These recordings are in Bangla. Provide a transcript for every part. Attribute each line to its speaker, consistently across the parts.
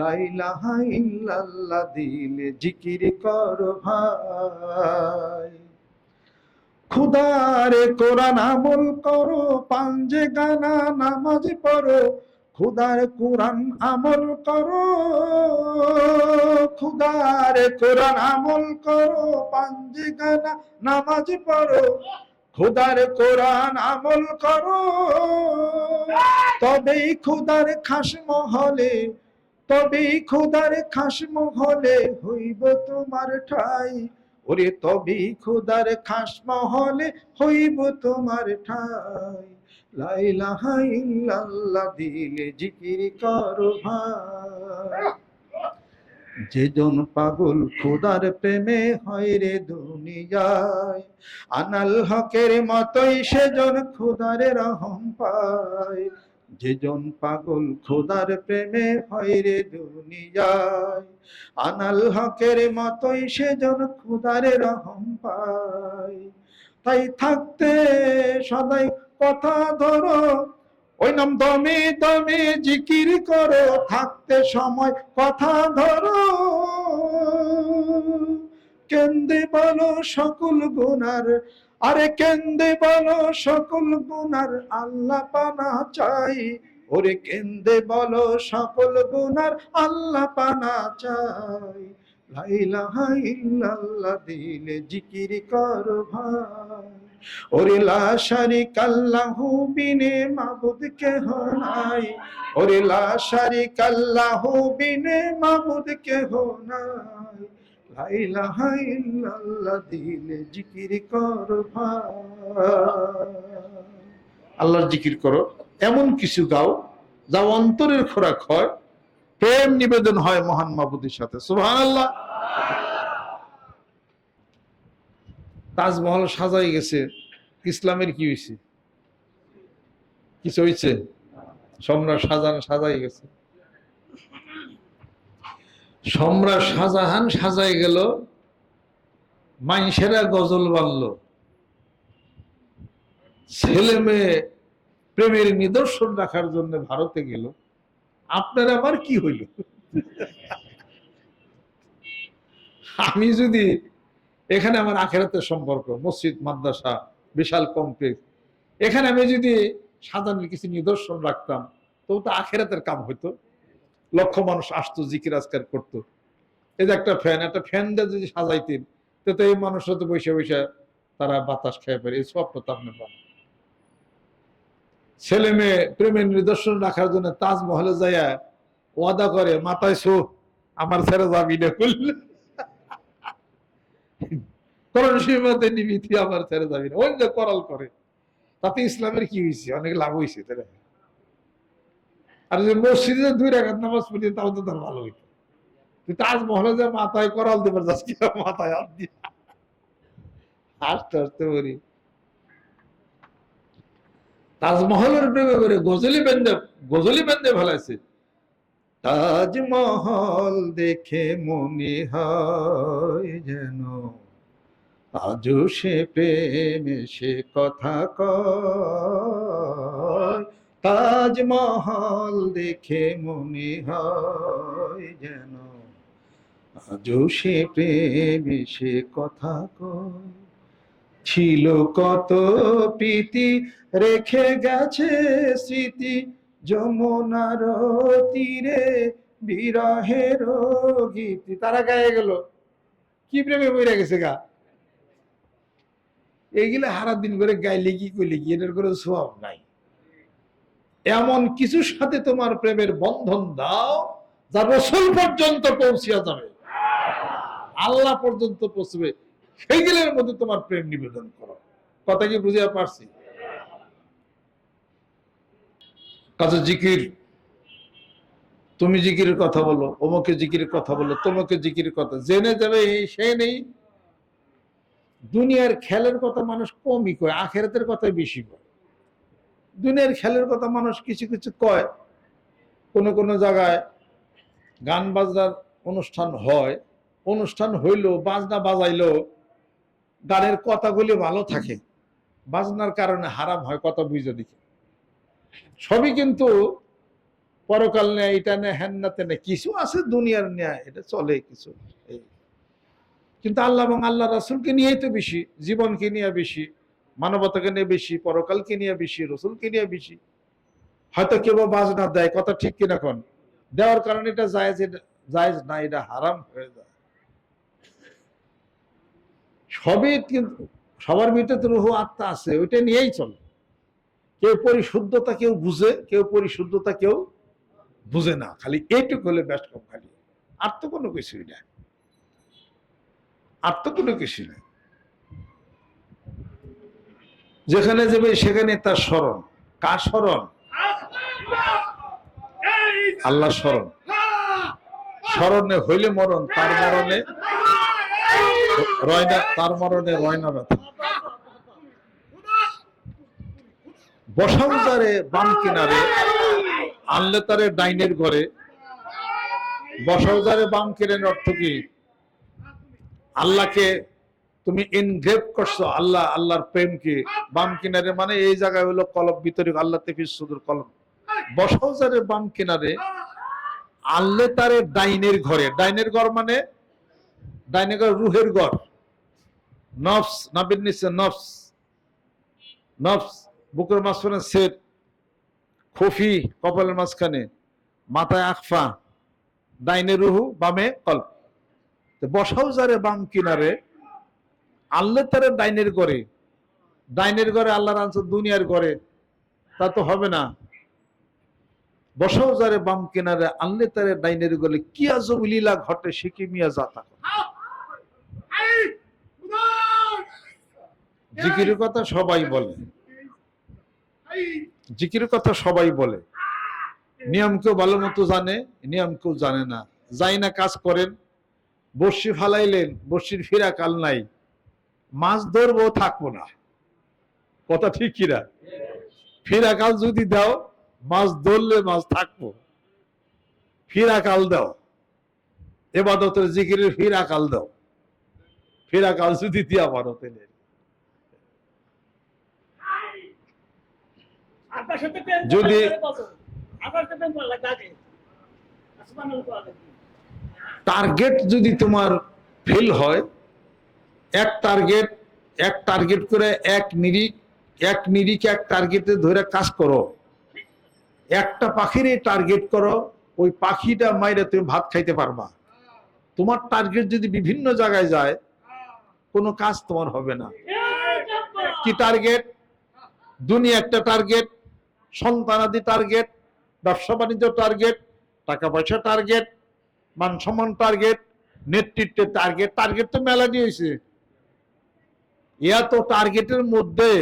Speaker 1: লাইলাহা ইল্লাল্লাহ দিলে জিকির কর ভাই। খুদারে কোরআন আমল করো, পাঞ্জে গানা নামাজ পড়ো, খুদার কোরআন আমল করো। খুদারে কোরআন আমল করো, পাঞ্জে গানা নামাজ পড়ো, খুদার কোরআন আমল করো। তবেই খুদার খাস মহলে তবেই খুদার খাস মহলে হইব তোমার ঠাই। ওরে তবেই খুদার খাস মহলে হইব তোমার ঠাই। লাইলাহা ইল্লাল্লাহ দিলে জিকির করো যেজন পাগল খোদার প্রেমে হয় রে দুনিয়ায়, আনাল হকের মতোই সেজন খোদারে রহম পায়। যেজন পাগল খোদার প্রেমে হয় রে দুনিয়ায়, আনাল হকের মতোই সেজন খোদারে রহম পায়। তাই থাকতে সদাই কথা ধরো, ওই নাম দমে দমে জিকির করো, থাকতে সময় কথা ধরো। কেন্দে বলো সকল গুনার আরে কেন্দে বলো সকল গুনার আল্লাহ পানা চাই। ওরে কেন্দে বলো সকল গুনার আল্লাহ পানা চাই। দিলে জিকির কর ভাই। ওরে লা শারিকাল্লাহু বিনে মাবুদ কেহ নাই। ওরে লা শারিকাল্লাহু বিনে মাবুদ কেহ নাই। আল্লাহর জিকির করো। এমন কিছু গাও যা অন্তরের খোরাক হয়, প্রেম নিবেদন হয় মহান মাবুদের সাথে। সুবহানাল্লাহ। তাজমহল সাজাই গেছে। ইসলামের কি হয়েছে কিছু হয়েছে সম্রাট সাজান সাজাই গেছে। সম্রাট শাহজাহান সাজাই গেল মাইসেরা গজল বানলো ছেলে মেয়ে প্রেমের নিদর্শন রাখার জন্য ভারতে গেল। আপনার আমার কি হইল? আমি যদি এখানে আমার আখেরাতের সম্পর্ক, মসজিদ, মাদ্রাসা, বিশাল কমপ্লেক্স এখানে আমি যদি সাধারণ কিছু নিদর্শন রাখতাম তো তো আখেরাতের কাম হইতো। লক্ষ মানুষ আসতো, জিকির আজকার করতো। এই যে একটা ফ্যান একটা ফ্যান দিয়ে যদি সাজাইতেন, তো এই মানুষরা তো বসে বসে তারা বাতাস খেয়ে পারে এই সব তো আপনি পান ছেলে মেয়ে প্রেমের নিদর্শন রাখার জন্য তাজমহলে যাইয়া ওয়াদা করে, মাথায় শো, আমার ছেড়ে যাবি না করলে করণ সীমাতে নিবিতি আমার ছেড়ে যাবি না। ওই যে করাল করে। তাতে ইসলামের কি হয়েছে অনেক লাভ হয়েছে তারা আর যে মসজিদে দুই রাখাত নামাজ পড়ি তাও তো তার ভালো হইতো। তুই তাজমহলে যে মাথায় করাল কি মাথায় হাত দিয়ে? হাসতে হাসতে বলি তাজমহলের প্রেমে করে গজলি বেন্দে গজলি বেন্দে ফেলাইছে। তাজমহল দেখে মনে হয় যেন আজও সে প্রেমে সে কথা কয়। তাজমহল দেখে মনে হয় যেন আজও সে প্রেমে সে কথা কয়। ছিল কত প্রীতি, রেখে গেছে স্মৃতি, যমুনার তীরে বিরহের গীতি। তারা গায়ে গেল। কি প্রেমে বইরা গেছে গা? এগুলো হারা দিন করে গাইলে কি করলে কি? এটার করে সব নাই। এমন কিছুর সাথে তোমার প্রেমের বন্ধন দাও, যা রসুল পর্যন্ত পৌঁছিয়া যাবে। আল্লাহ পর্যন্ত পৌঁছবে। সেইগুলোর মধ্যে তোমার প্রেম নিবেদন করো। কথা কি বুঝিয়া পারছি? কাজে জিকির। তুমি জিকিরের কথা বলো, অমুকে জিকিরের কথা বলো, তোমাকে জিকিরের কথা। জেনে যাবে, সে নেই। দুনিয়ার খেলের কথা মানুষ কমই কয়, আখেরাতের কথাই বেশি কয় দুনিয়ার খেলের কথা মানুষ কিছু কিছু কয়। কোনো কোনো জায়গায় গান বাজনার অনুষ্ঠান হয়। অনুষ্ঠান হইল বাজনা বাজাইলো গানের কথাগুলি ভালো থাকে। বাজনার কারণে হারাম হয় কথা বুঝে দেখি। সবই কিন্তু পরকাল নেয় এটা নেয় হ্যান্নাতে নেয় কিছু আছে দুনিয়ার ন্যায়, এটা চলে কিছু। কিন্তু আল্লাহ এবং আল্লাহ রাসুলকে নিয়েই তো বেশি, জীবনকে নিয়ে বেশি। মানবতাকে নিয়ে বেশি, পরকালকে নিয়ে বেশি, রসুলকে নিয়ে বেশি। হয়তো কেউ বাজনা দেয়, কথা ঠিক কিনা কোন? দেওয়ার কারণে এটা জায়েজ জায়েজ না, এটা হারাম হয়ে যায়। সবই কিন্তু, সবার ভিতরে তো রুহু আত্মা আছে, ওইটা নিয়েই চলে। কেউ পরিশুদ্ধতা কেউ বুঝে, কেউ পরিশুদ্ধতা কেউ বুঝে না, খালি এইটুকু হলে ব্যস্ত খালি। আর তো কোনো কিছুই না আর তো কোনো কিছুই না যেখানে যাবে সেখানে তার স্মরণ। কার স্মরণ? আল্লাহ স্মরণ। স্মরণে হইলে মরণ, তার মরণে রয়না তার মরণে রয়না ব্যথা। বসাউজারে বাম কিনারে, আনলে তারে ডাইনের ঘরে। বসাউজারে বাম কিনারের অর্থ কি? আল্লাহকে তুমি ইনগ্রেভ করছ আল্লাহ, আল্লাহর প্রেমকে। বাম কিনারে মানে এই জায়গায় হলো কলম, ভিতরে আল্লাহ তেফিস সুদূর কলম। বসাউজারে বাম কিনারে আল্লে তারে ডাইনের ঘরে। ডাইনের ঘর মানে? ডাইনের ঘর রুহের ঘর। নফস, নাবির নিচে নফস। নফস, বুকের মাঝখানে সেট খফি, কপালের মাঝখানে। মাথায় আখফা। ডাইনে রুহু, বামে কল্প যারে বাম কিনারে আল্লে তারে ডাইনের ঘরে। ডাইনের ঘরে আল্লাহর আনসার দুনিয়ার ঘরে। তা তো হবে না। বসাও যারে বাম কেনারে আনলে তারে ডাইনের ঘরে কি আজব লীলা ঘটে শিখি মিয়া যাতা জিকিরের কথা সবাই বলে। জিকিরের কথা সবাই বলে। নিয়ম কেউ ভালো মতো জানে, নিয়ম কেউ জানে না। যাই না কাজ করেন বর্ষি ফালাইলেন বর্ষির ফিরা কাল নাই। মাছ ধরবো থাকব না। কথা ঠিক কিনা? ফিরা কাল যদি দাও মাছ ধরলে মাছ থাকব। ফিরা কাল দাও। এবাদতের জিকিরের ফিরা কাল দাও। ফিরা কাল যদি দিয়া পারো যদি টার্গেট যদি তোমার ফেল হয় এক টার্গেট এক টার্গেট করে এক নিরিখ, এক নিরিখে এক টার্গেটে ধরে কাজ করো। একটা পাখিরে টার্গেট করো, ওই পাখিটা মাইরে তুমি ভাত খাইতে পারবা। তোমার টার্গেট যদি বিভিন্ন জায়গায় যায়, কোনো কাজ তোমার হবে না। কি টার্গেট দুনিয়া একটা টার্গেট সন্তানাদি টার্গেট ব্যবসা বাণিজ্য টার্গেট টাকা পয়সা টার্গেট মান সম্মান টার্গেট নেতৃত্বের টার্গেট টার্গেট তো মেলা দিয়েছে ইয়া তো টার্গেটের মধ্যে।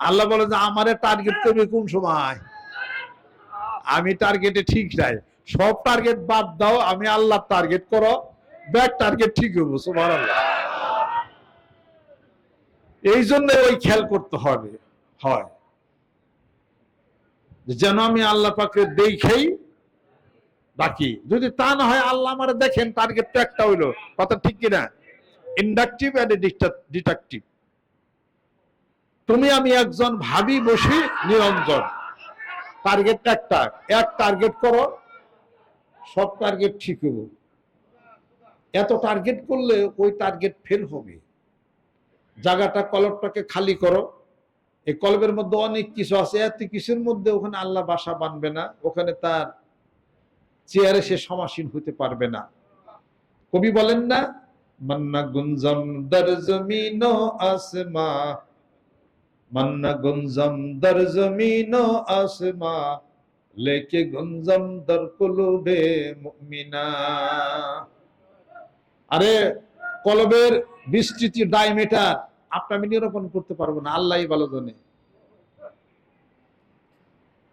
Speaker 1: আল্লাহ বলে যে, আমারে টার্গেট করবে কোন সময়? আমি টার্গেটে ঠিক নাই। সব টার্গেট বাদ দাও, আমি আল্লাহ টার্গেট করো। ব্যাক টার্গেট ঠিক হব সুমার এই জন্য ওই খেয়াল করতে হবে, হয়। যেন আমি আল্লাহ পাকে দেখেই বাকি। যদি তা না হয়, আল্লাহ আমার দেখেন টার্গেট তো একটা হইল। কথা ঠিক কিনা? ইন্ডাকটিভ অ্যান্ড ডিটাকটিভ তুমি আমি একজন ভাবি বসি নিরঞ্জন। টার্গেট একটা। এক টার্গেট করো, সব টার্গেট ঠিক হব এত টার্গেট করলে ওই টার্গেট ফেল হবে। জায়গাটা, কলবটাকে খালি করো। এই কলবের মধ্যে অনেক কিছু আছে। এত কিছুর মধ্যে ওখানে আল্লাহ বাসা বানবে না। ওখানে তার চেয়ারে সে সমাসীন হতে পারবে না। কবি বলেন না মান্না গুঞ্জম দর জমিন আসমা। মান্না গুঞ্জম দর জমিন আসমা। লেকে গুঞ্জম দর কুলুবে মুমিনা। আরে, কলবের বিস্তৃতি ডায়মিটার আপনি আমি নিরূপণ করতে পারব না আল্লাহই ভালো জানে।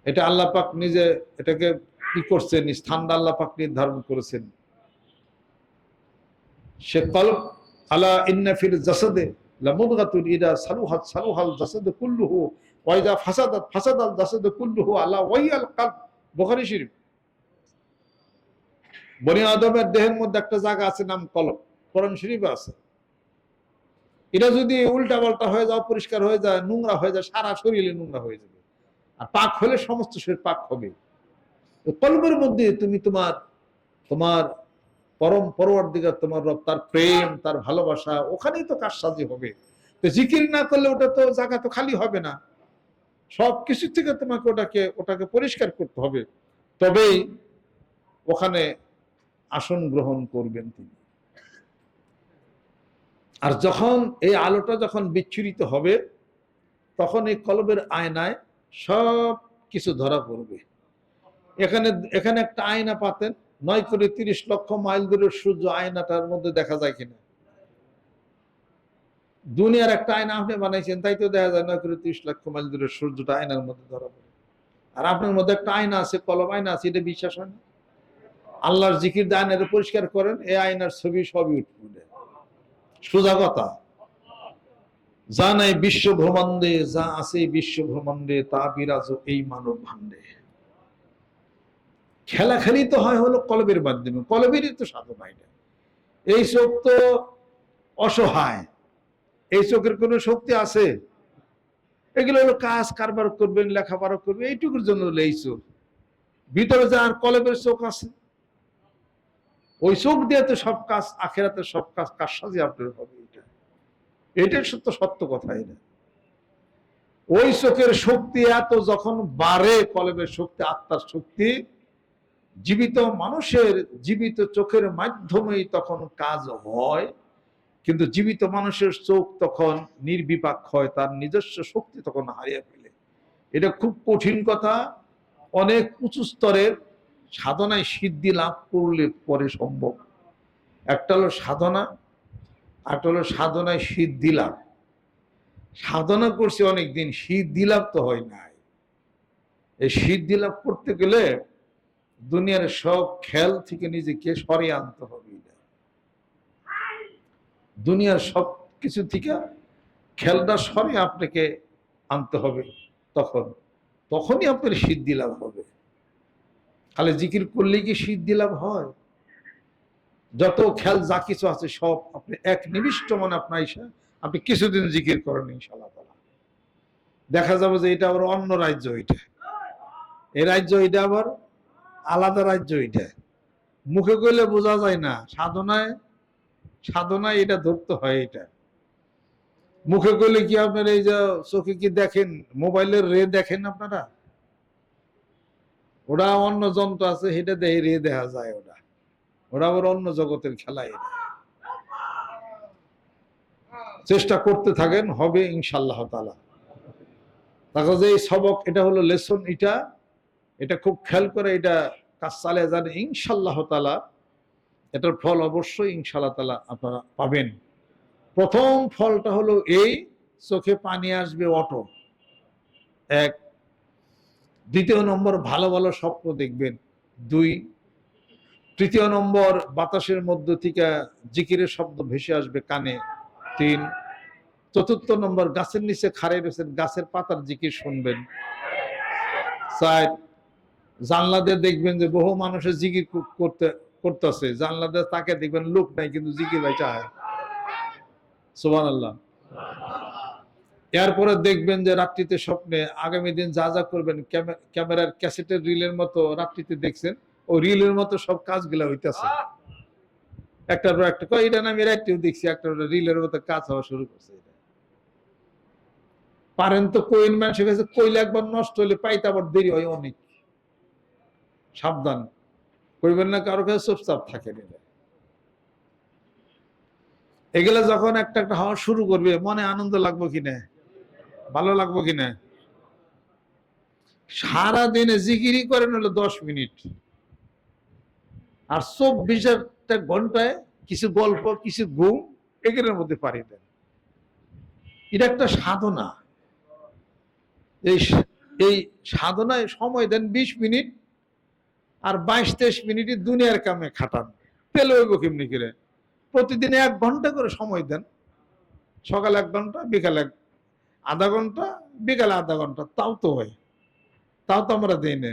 Speaker 1: এটা আল্লাহ পাক নিজে এটাকে কি করছেন? স্থানটা আল্লাহ পাক নির্ধারণ করেছেন। সে কলব আলা ইন্না ফিল জাসাদে লামুদগাতুন ইদা সালুহাত, সালুহাল জাসাদ কুল্লুহু ওয়া ইদা ফাসাদাত, ফাসাদাল জাসাদ কুল্লুহু আলা ওয়াইয়াল কলব। বুখারী শরীফ বনি আদমের দেহের মধ্যে একটা জায়গা আছে, নাম কলব। কোরআন শরীফে আছে। এটা যদি উল্টা পাল্টা হয়ে যায় পরিষ্কার হয়ে যায়, নোংরা হয়ে যায়, সারা শরীরে নোংরা হয়ে যাবে। আর পাক হলে সমস্ত শরীর পাক হবে কলবের মধ্যে তুমি তোমার তোমার পরম দিকে তোমার রব, তার প্রেম, তার ভালোবাসা, ওখানেই তো কাজসাজি হবে। তো জিকির না করলে ওটা তো জায়গা তো খালি হবে না। সব কিছু থেকে তোমাকে ওটাকে ওটাকে পরিষ্কার করতে হবে। তবেই ওখানে আসন গ্রহণ করবেন তিনি। আর যখন এই আলোটা যখন বিচ্ছুরিত হবে, তখন এই কলবের আয়নায় সব কিছু ধরা পড়বে। এখানে এখানে একটা আয়না পাতেন নয় করে তিরিশ লক্ষ মাইল দূরের সূর্য আয়নাটার মধ্যে দেখা যায় কিনা? দুনিয়ার একটা আয়না আপনি বানাইছেন, তাই তো দেখা যায় নয় করে তিরিশ লক্ষ মাইল দূরের সূর্যটা আয়নার মধ্যে ধরা পড়ে। আর আপনার মধ্যে একটা আয়না আছে, কলম আয়না আছে, এটা বিশ্বাস হয় না? আল্লাহর জিকির দিয়ে পরিষ্কার করেন, এই আয়নার ছবি সবই উঠবে সোজা কথা, যা নাই বিশ্ব ভ্রমণ্ডে যা আছে বিশ্ব ভ্রমণ্ডে তা বিরাজ এই মানব ভাণ্ডে। খেলাখেলি তো হয় হলো কলবের মাধ্যমে, কলবেরই তো সাধনা এটা। এই চোখ তো অসহায়, এই চোখের কোনো শক্তি আছে? এগুলো হলো কাজ, কারবার করবেন, লেখাপড়া করবেন, এইটুকুর জন্য হলো এই চোখ ভিতরে যে আর কলবের চোখ আছে, ওই চোখ দিয়ে তো সব কাজ আখেরাতে সব কাজ কার সাজে আপনার হবে এটা। এটাই সত্য সত্য কথা এটা। ওই চোখের শক্তি এত যখন বাড়ে, কলবের শক্তি, আত্মার শক্তি জীবিত মানুষের জীবিত চোখের মাধ্যমেই তখন কাজ হয়, কিন্তু জীবিত মানুষের চোখ তখন নির্বিপাক হয়, তার নিজস্ব শক্তি তখন হারিয়ে ফেলে। এটা খুব কঠিন কথা, অনেক উঁচু স্তরের সাধনায় সিদ্ধি লাভ করলে পরে সম্ভব। একটা হলো সাধনা একটা হলো সাধনায় সিদ্ধি লাভ। সাধনা করছি অনেকদিন, সিদ্ধি লাভ তো হয় নাই। এই সিদ্ধি লাভ করতে গেলে দুনিয়ার সব খেল থেকে নিজেকে সরিয়ে আনতে হবে দুনিয়ার সব কিছু থেকে খেলটা সরে আপনাকে আনতে হবে তখন। তখনই আপনার সিদ্ধি লাভ হবে। তাহলে জিকির করলে কি সিদ্ধি লাভ হয়? যত খেল যা কিছু আছে সব আপনি এক নিবিষ্ট মনে আপনার এসে আপনি কিছুদিন জিকির করেন ইনশাল্লাহ তালা দেখা যাবে যে এটা আবার অন্য রাজ্য এটা। এই রাজ্য এটা আবার আলাদা রাজ্য এটা। মুখে কইলে বোঝা যায় না, সাধনায় সাধনায় এটা ধরতে হয় এটা। মুখে কইলে কি আপনার এই যে চোখে কি দেখেন মোবাইলের রে দেখেন আপনারা? ওরা অন্য যন্ত্র আছে, সেটা দেখে রে দেখা যায় ওরা। ওরা আবার অন্য জগতের খেলা এটা। চেষ্টা করতে থাকেন, হবে ইনশাল্লাহ তালা তাকে যে এই সবক, এটা হলো লেসন, এটা এটা খুব খেয়াল করে, এটা কাজ চালিয়ে যান ইনশাল্লাহ তালা এটার ফল অবশ্যই ইনশাল্লাহ তালা আপনারা পাবেন। প্রথম ফলটা হলো এই, চোখে পানি আসবে অটো। এক। দ্বিতীয় নম্বর, ভালো ভালো স্বপ্ন দেখবেন। দুই। তৃতীয় নম্বর, বাতাসের মধ্য থেকে জিকিরের শব্দ ভেসে আসবে কানে। তিন। চতুর্থ নম্বর, গাছের নিচে খাড়ে রয়েছেন, গাছের পাতার জিকির শুনবেন। চার। জানলাদের দেখবেন যে বহু মানুষের জিকির করতে, করতেছে। জানলাদের তাকে দেখবেন লোক নাই, কিন্তু জিকির ভাই চায়। সোহান আল্লাহ এরপরে দেখবেন যে রাত্রিতে স্বপ্নে আগামী দিন যা যা করবেন ক্যামেরার ক্যাসেটের রিলের মতো রাত্রিতে দেখছেন ও রিলের মতো সব কাজগুলা হইতেছে। একটার পর একটা এটা আমি রাত্রিও দেখছি, একটা রিলের মতো কাজ হওয়া শুরু করছে পারেন তো কোয়েন মানুষের কাছে কইলে একবার নষ্ট হলে পাইতে আবার দেরি হয় অনেক। সাবধান। করবেন না কারও কাছে চুপচাপ থাকে এগুলা যখন একটা একটা হওয়া শুরু করবে, মনে আনন্দ লাগবো কিনা? ভালো লাগবো কিনা? সারা দিনে জিকিরি করেন হলো দশ মিনিট। আর চব্বিশ একটা ঘন্টায় কিছু গল্প, কিছু ঘুম এগুলোর মধ্যে পারি দেন। এটা একটা সাধনা। এই এই সাধনায় সময় দেন বিশ মিনিট আর বাইশ তেইশ মিনিটই দুনিয়ার কামে খাটান। পেলে হইব কেমনি করে? প্রতিদিন এক ঘণ্টা করে সময় দেন। সকাল এক ঘণ্টা, বিকালে এক আধা ঘণ্টা, বিকালে আধা ঘণ্টা। তাও তো হয়। তাও তো আমরা দিই না।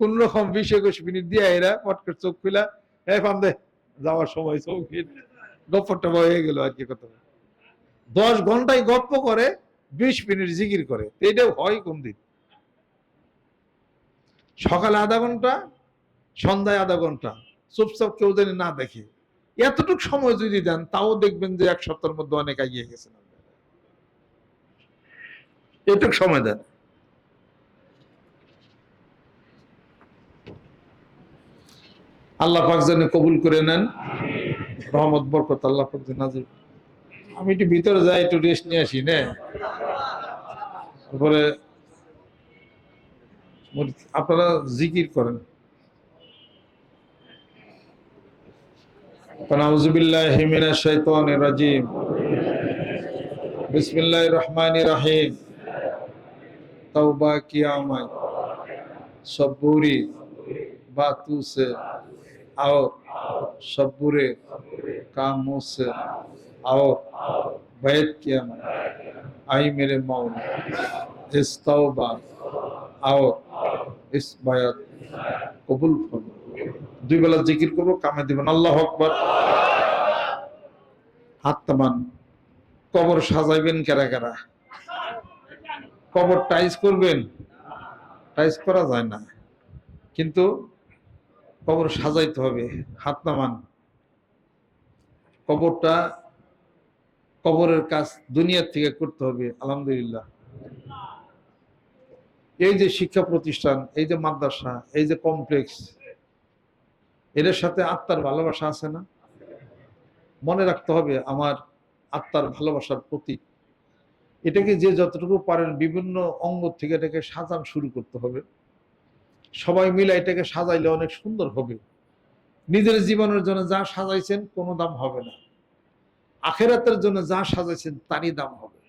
Speaker 1: কোন রকম বিশ একুশ মিনিট দিয়ে এরা পট করে চোখ খুলা এই ফান্দে যাওয়ার সময় চোখ গপ্পটা হয়ে গেল আর কি কথা। দশ ঘন্টায় গপ্প করে, বিশ মিনিট জিকির করে। এটাও হয় কোন দিন সকালে আধা ঘণ্টা, সন্ধ্যায় আধা ঘণ্টা। চুপচাপ কেউ যেন না দেখে। এতটুক সময় যদি দেন, তাও দেখবেন যে এক সপ্তাহের মধ্যে অনেক এগিয়ে গেছেন এটুক সময় দেন। আল্লাহ পাক যেন কবুল করে নেন। রহমত, বরকত আল্লাহ পাক আমি একটু ভিতরে যাই, একটু রেস্ট নিয়ে আসি, না? তারপরে আপনারা জিকির করেন فنعوذ بالله من الشيطان الرجيم بسم الله الرحمن الرحيم توبہ کیا میں صبوری باتوں سے اور صبورے کاموں سے اور بیت کیا میں آئی میرے مون اس توبہ اور কবুল দুই বেলা জিকির কামে দিবেন আল্লাহ আকবর। কবর সাজাইবেন কেরা কেরা? কবর টাইস করবেন? টাইস করা যায় না। কিন্তু কবর সাজাইতে হবে, হাত নামান কবরটা কবরের কাজ দুনিয়ার থেকে করতে হবে, আলহামদুলিল্লাহ। এই যে শিক্ষা প্রতিষ্ঠান, এই যে মাদ্রাসা, এই যে কমপ্লেক্স, এদের সাথে আত্মার ভালোবাসা আছে না? মনে রাখতে হবে আমার আত্মার ভালোবাসার প্রতীক। এটাকে যে যতটুকু পারেন বিভিন্ন অঙ্গ থেকে এটাকে সাজান শুরু করতে হবে। সবাই মিলে এটাকে সাজাইলে অনেক সুন্দর হবে। নিজের জীবনের জন্য যা সাজাইছেন কোনো দাম হবে না। আখেরাতের জন্য যা সাজাইছেন তারই দাম হবে।